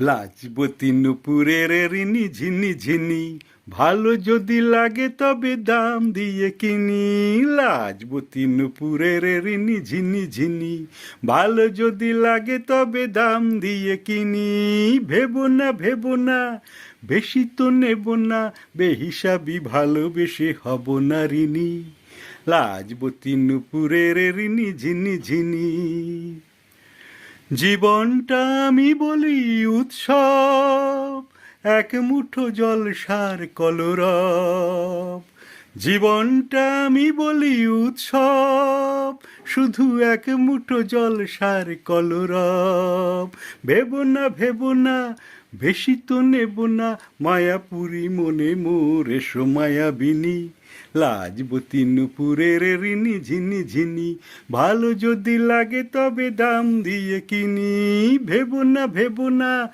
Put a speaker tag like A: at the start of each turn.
A: লাজবতী নুপুরের রিনি ঝিনি ঝিনি, ভালো যদি লাগে তবে দাম দিয়ে কিনি। লাজবতী নুপুরের রিনি ঝিনি ঝিনি, ভালো যদি লাগে তবে দাম দিয়ে কিনি। ভেবো না ভেবো না, বেশি তো নেব না, বেহিসাবি ভালোবেসে হব না ঋণী লাজবতী নুপুরের রিনি ঝিনি ঝিনি। জীবনটা আমি বলি উৎসব, এক মুঠো জল সার কলরব। জীবনটা আমি বলি উৎসব, শুধু এক মুঠো জল সার কলরব। ভেবো না ভেবো না বেশি তো নেব না মায়াপুরি মনে মোর এসো মায়াবিনী। লাজবতী নুপুরের ঋণি ঝিনি ঝিনি, ভালো যদি লাগে তবে দাম দিয়ে কিনি। ভেবো না ভেবো না